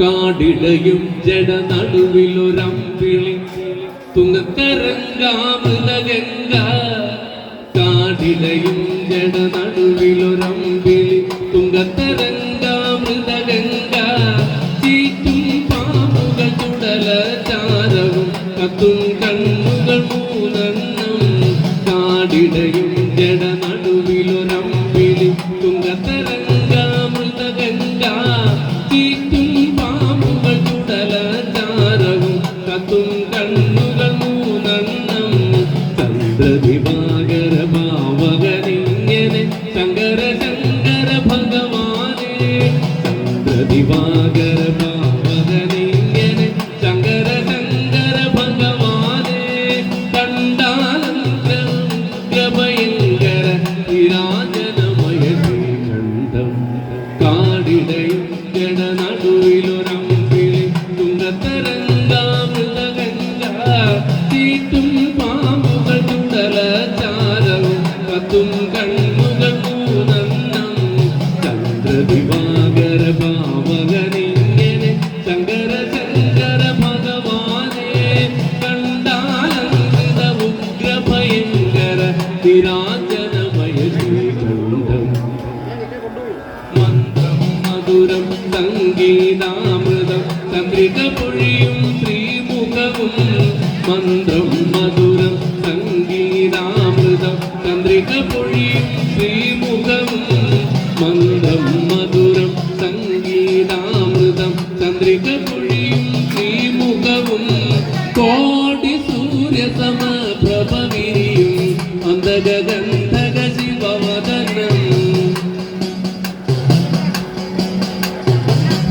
കാടിടയും ജട നടുവിലൊരമ്പിളി തുങ്ങത്തരങ്കാമൃതഗംഗ കാടിടയും ജട നടുവിലൊരമ്പിളി തുങ്കത്തരങ്കാമൃതഗംഗ ചീറ്റും പാമ്പുകൾ ചുടല ചാരവും. കത്തും കണ്ണുകൾ മൂന്നെണ്ണം. കാടിടയും ജട Bharatam വിരാജനമയ ശ്രീകണ്ഠം മന്ത്രം മധുരം സംഗീതാമൃതം ചന്ദ്രിക പൊഴിയും ശ്രീമുഖവും. മന്ത്രം മധുരം സംഗീതാമൃതം ചന്ദ്രിക പൊഴിയും ശ്രീമുഖവും. മന്ത്രം മധുരം സംഗീതാമൃതം ചന്ദ്രിക പൊഴിയും ശ്രീമുഖവും. കോടി സൂര്യ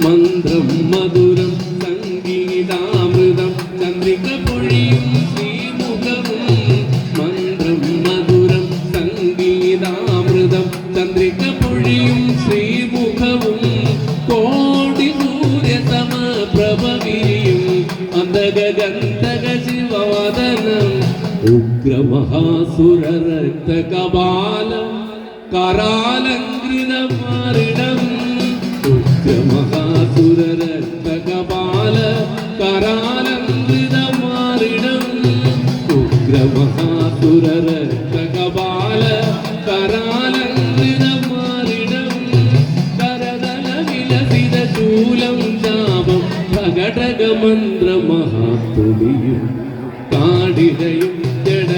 മന്ത്രം മധുരം സംഗീതാമൃതം ചന്ദ്രിക പൊഴിയും ശ്രീമുഖവും. മന്ത്രം മധുരം സംഗീതാമൃതം ചന്ദ്രിക പൊഴിയും ശ്രീമുഖവും. കോടി സൂര്യ സമപ്രഭവിരിയും അന്തഗന്ധക ശിവവദനം ഉഗ്രമഹാസുര രക്തകപാലം കരാലങ്കൃതമാറിടം ഉഗ്രമഹാസുര രക്തകപാല കരാലങ്കൃതമാറിടം ഉഗ്രമഹാസുര രക്തകപാല കരാലങ്കൃതമാറിടം കരതല വിലസിത ശൂലം ജാപം പ്രകടകമന്ത്ര മഹാത്തുലിയും കാടിടയും ജട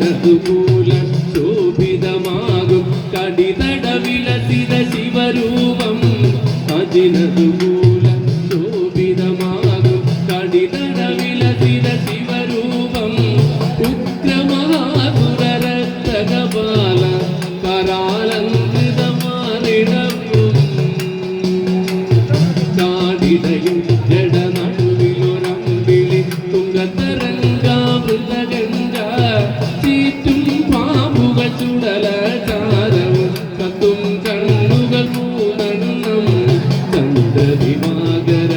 నదువు மகர